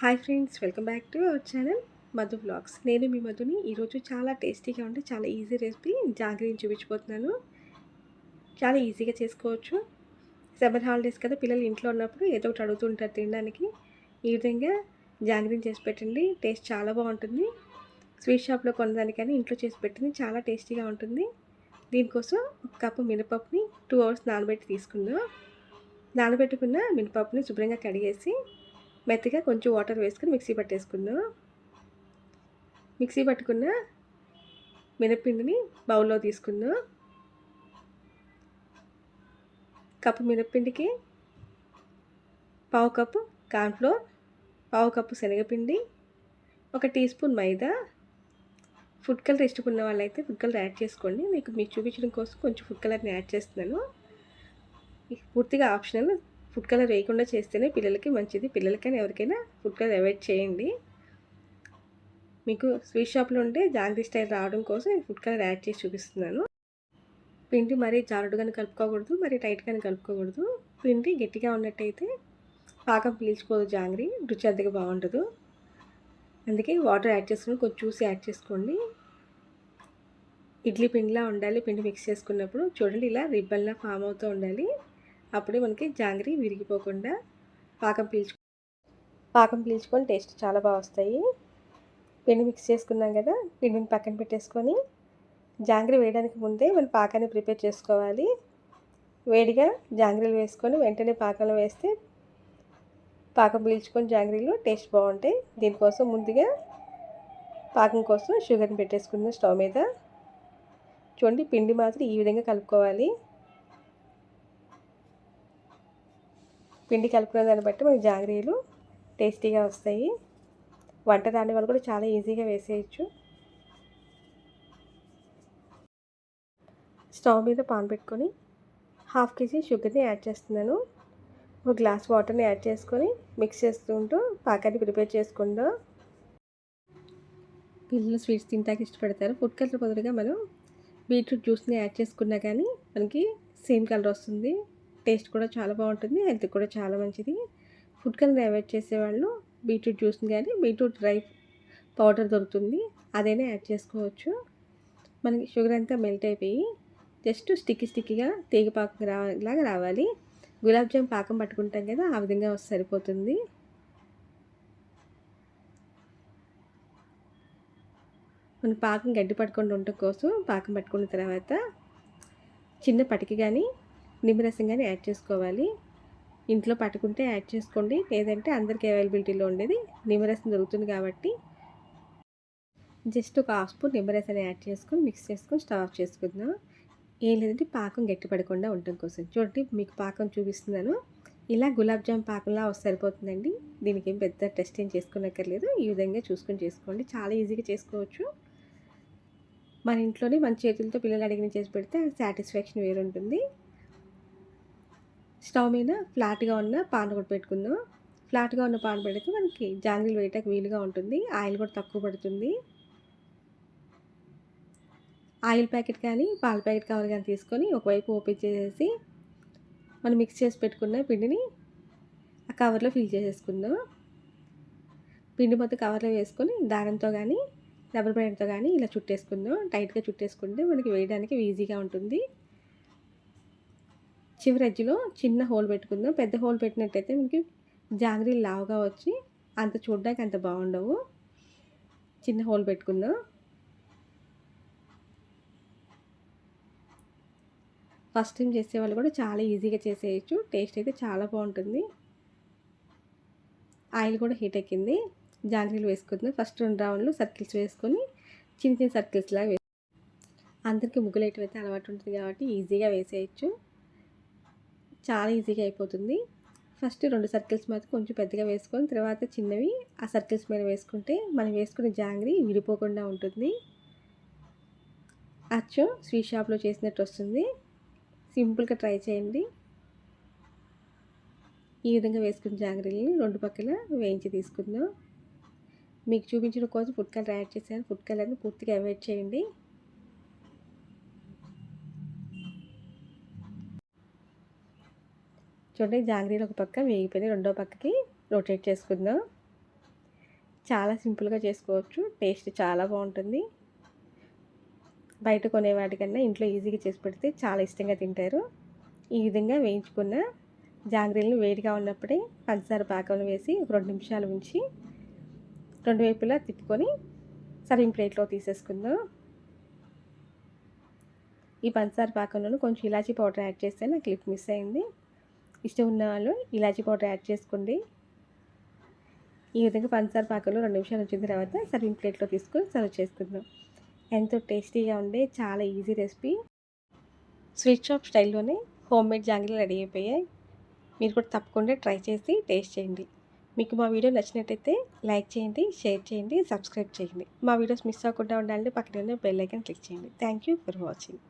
Hi friends welcome back to our channel Madhu vlogs నేను మీ మధుని. ఈరోజు చాలా టేస్టీగా ఉంటే చాలా ఈజీ రెసిపీ జాగ్రీని చూపించిపోతున్నాను చాలా ఈజీగా చేసుకోవచ్చు. సమ్మర్ హాలిడేస్ కదా పిల్లలు ఇంట్లో ఉన్నప్పుడు ఏదో ఒకటి అడుగుతుంటారు తినడానికి. ఈ విధంగా జాగ్రీని చేసి పెట్టండి టేస్ట్ చాలా బాగుంటుంది. స్వీట్ షాప్లో కొనదానికని ఇంట్లో చేసి పెట్టింది చాలా టేస్టీగా ఉంటుంది. దీనికోసం ఒక కప్పు మినపప్పుని టూ అవర్స్ నానబెట్టి తీసుకుందాం. నానబెట్టుకున్న మినపప్పుని శుభ్రంగా కడిగేసి మెత్తగా కొంచెం వాటర్ వేసుకుని మిక్సీ పట్టేసుకుందాం మిక్సీ పట్టుకున్న మినప్పిండిని బౌల్లో తీసుకుందాం కప్పు మినప్పిండికి పావు కప్పు కార్న్ఫ్లోర్ పావు కప్పు శనగపిండి ఒక teaspoon maida. Food colour ఇష్టపడిన వాళ్ళైతే ఫుడ్ కలర్ యాడ్ చేసుకోండి. మీకు మీకు చూపించడం కోసం కొంచెం ఫుడ్ కలర్ని యాడ్ చేస్తున్నాను. పూర్తిగా ఆప్షనల్ ఫుడ్ కలర్ వేయకుండా చేస్తేనే పిల్లలకి మంచిది. పిల్లలకైనా ఎవరికైనా ఫుడ్ కలర్ అవాయిడ్ చేయండి. మీకు స్వీట్ షాప్లో ఉంటే జాంగ్రీ స్టైల్ రావడం కోసం నేను ఫుడ్ కలర్ యాడ్ చేసి చూపిస్తున్నాను. పిండి మరీ జారుడుగానే కలుపుకోకూడదు మరీ టైట్గానే కలుపుకోకూడదు. పిండి గట్టిగా ఉన్నట్టయితే పాకం పీల్చుకోదు జాంగ్రీ రుచి అంతగా బాగుండదు. అందుకే వాటర్ యాడ్ చేసుకుని కొంచెం చూసి యాడ్ చేసుకోండి. ఇడ్లీ పిండిలా ఉండాలి. పిండి మిక్స్ చేసుకున్నప్పుడు చూడండి ఇలా రిబ్బన్లా ఫామ్ అవుతూ ఉండాలి. అప్పుడే మనకి జాంగ్రీ విరిగిపోకుండా పాకం పీల్చు పాకం పీల్చుకొని టేస్ట్ చాలా బాగా వస్తాయి. పిండి మిక్స్ చేసుకున్నాం కదా పిండిని పక్కన పెట్టేసుకొని జాంగ్రీ వేయడానికి ముందే మనం పాకాన్ని ప్రిపేర్ చేసుకోవాలి. వేడిగా జాంగ్రీలు వేసుకొని వెంటనే పాకంలో వేస్తే పాకం పీల్చుకొని జాంగ్రీలు టేస్ట్ బాగుంటాయి. దీనికోసం ముందుగా పాకం కోసం షుగర్ని పెట్టేసుకుందాం స్టవ్ మీద. చూడండి పిండి మాత్రం ఈ విధంగా కలుపుకోవాలి. పిండి కలుపుకునే దాన్ని బట్టి మనకి జాగ్రీలు టేస్టీగా వస్తాయి. వంట రాని వాళ్ళు కూడా చాలా ఈజీగా వేసేయచ్చు. స్టవ్ మీద పాన్ పెట్టుకొని హాఫ్ కేజీ షుగర్ని యాడ్ చేస్తున్నాను. ఒక గ్లాస్ వాటర్ని యాడ్ చేసుకొని మిక్స్ చేస్తుంటూ పాకాన్ని ప్రిపేర్ చేసుకుందాం. పిల్లలు స్వీట్స్ తింటాక ఇష్టపడతారు. ఫుడ్ కలర్ బదులుగా మనం బీట్రూట్ జ్యూస్ని యాడ్ చేసుకున్నా కానీ మనకి సేమ్ కలర్ వస్తుంది. టేస్ట్ కూడా చాలా బాగుంటుంది హెల్త్ కూడా చాలా మంచిది. ఫుడ్ కలర్ అవాయిడ్ చేసేవాళ్ళు బీట్రూట్ జ్యూస్ని కానీ బీట్రూట్ డ్రై పౌడర్ దొరుకుతుంది అదైనా యాడ్ చేసుకోవచ్చు. మనకి షుగర్ అంతా మెల్ట్ అయిపోయి జస్ట్ స్టిక్కీ స్టిక్కీగా తీగ పాకం రాలాగా రావాలి. గులాబ్ జామ్ పాకం పట్టుకుంటాం కదా ఆ విధంగా సరిపోతుంది. మన పాకం గడ్డి పట్టుకుండా ఉండటం కోసం పాకం పట్టుకున్న తర్వాత చిన్న పటికి కానీ నిమ్మరసం కానీ యాడ్ చేసుకోవాలి. ఇంట్లో పట్టుకుంటే యాడ్ చేసుకోండి. లేదంటే అందరికీ అవైలబిలిటీలో ఉండేది నిమ్మరసం దొరుకుతుంది కాబట్టి జస్ట్ ఒక హాఫ్ స్పూన్ నిమ్మరసాన్ని యాడ్ చేసుకొని మిక్స్ చేసుకొని స్టవ్ ఆఫ్ చేసుకుందాం. ఏం లేదంటే పాకం గట్టి పడకుండా ఉండటం కోసం. చూడండి మీకు పాకం చూపిస్తున్నాను. ఇలా గులాబ్ జామ్ పాకంలా సరిపోతుందండి. దీనికి ఏం పెద్ద టెస్ట్ ఏం చేసుకోనక్కర్లేదు. ఈ విధంగా చూసుకొని చేసుకోండి. చాలా ఈజీగా చేసుకోవచ్చు. మన ఇంట్లోనే మన చేతులతో పిల్లలు అడిగిన చేసి పెడితే సాటిస్ఫాక్షన్ వేరుంటుంది. స్టవ్ మీద ఫ్లాట్గా ఉన్న పాన్ కూడా పెట్టుకుందాం. ఫ్లాట్గా ఉన్న పాన్ పెడితే మనకి జాంగ్రీలు వేయటానికి వీలుగా ఉంటుంది. ఆయిల్ కూడా తక్కువ పడుతుంది. ఆయిల్ ప్యాకెట్ కానీ పాల ప్యాకెట్ కవర్ కానీ తీసుకొని ఒకవైపు ఓపెన్ చేసేసి మనం మిక్స్ చేసి పెట్టుకున్న పిండిని ఆ కవర్లో ఫిల్ చేసేసుకుందాం. పిండి మొత్తం కవర్లో వేసుకొని దారంతో కానీ రబ్బర్ బ్యాండ్తో కానీ ఇలా చుట్టేసుకుందాం. టైట్గా చుట్టేసుకుంటే మనకి వేయడానికి ఈజీగా ఉంటుంది. చివరి ఎడ్జ్లో చిన్న హోల్ పెట్టుకుందాం. పెద్ద హోల్ పెట్టినట్టయితే మనకి జాగ్రీలు లావుగా వచ్చి అంత చూడడానికి అంత బాగుండవు. చిన్న హోల్ పెట్టుకుందాం. ఫస్ట్ టైం చేసే వాళ్ళు కూడా చాలా ఈజీగా చేసేయచ్చు. టేస్ట్ అయితే చాలా బాగుంటుంది. ఆయిల్ కూడా హీట్ ఎక్కింది. జాంగ్రీలు వేసుకుందాం. ఫస్ట్ రెండు రౌండ్లు సర్కిల్స్ వేసుకొని చిన్న చిన్న సర్కిల్స్ లాగా అందరికీ ముగ్గులు అయితే అలవాటు ఉంటుంది కాబట్టి ఈజీగా వేసేయచ్చు. చాలా ఈజీగా అయిపోతుంది. ఫస్ట్ రెండు సర్కిల్స్ మాత్రం కొంచెం పెద్దగా వేసుకొని తర్వాత చిన్నవి ఆ సర్కిల్స్ మీద వేసుకుంటే మనం వేసుకునే జాంగ్రీ విడిపోకుండా ఉంటుంది. అచ్చం స్వీట్ షాప్లో చేసినట్టు వస్తుంది. సింపుల్గా ట్రై చేయండి. ఈ విధంగా వేసుకున్న జాంగ్రీని రెండు పక్కల వేయించి తీసుకుందాం. మీకు చూపించిన కోసం ఫుడ్ కలర్ యాడ్ చేశాను. ఫుడ్ కలర్ని పూర్తిగా అవాయిడ్ చేయండి. చూడండి జాంగ్రీలు ఒక పక్క వేగిపోయి రెండో పక్కకి రొటేట్ చేసుకుందాం. చాలా సింపుల్గా చేసుకోవచ్చు టేస్ట్ చాలా బాగుంటుంది. బయట కొనే వాటికన్నా ఇంట్లో ఈజీగా చేసి పెడితే చాలా ఇష్టంగా తింటారు. ఈ విధంగా వేయించుకున్న జాంగ్రీలను వేడిగా ఉన్నప్పుడే పంచదార పాకంలో వేసి ఒక రెండు నిమిషాలు ఉంచి రెండు వైపులా తిప్పుకొని సర్వింగ్ ప్లేట్లో తీసేసుకుందాం. ఈ పంచదార పాకంలో కొంచెం ఇలాచీ పౌడర్ యాడ్ చేస్తే నాకు క్లిప్ మిస్ అయింది. ఇష్టం ఉన్న వాళ్ళు ఇలాచీ పౌడర్ యాడ్ చేసుకోండి. ఈ విధంగా పంచదార పాకలో రెండు నిమిషాలు వచ్చిన తర్వాత సర్వింగ్ ప్లేట్లో తీసుకొని సర్వ్ చేసుకుందాం. ఎంతో టేస్టీగా ఉండే చాలా ఈజీ రెసిపీ స్వీట్ షాప్ స్టైల్లోనే హోమ్ మేడ్ జాంగ్రీలు రెడీ అయిపోయాయి. మీరు కూడా తప్పకుండా ట్రై చేసి టేస్ట్ చేయండి. మీకు మా వీడియో నచ్చినట్టయితే లైక్ చేయండి షేర్ చేయండి సబ్స్క్రైబ్ చేయండి. మా వీడియోస్ మిస్ అవ్వకుండా ఉండాలంటే పక్కన ఉన్న బెల్ ఐకాన్ క్లిక్ చేయండి. Thank you for watching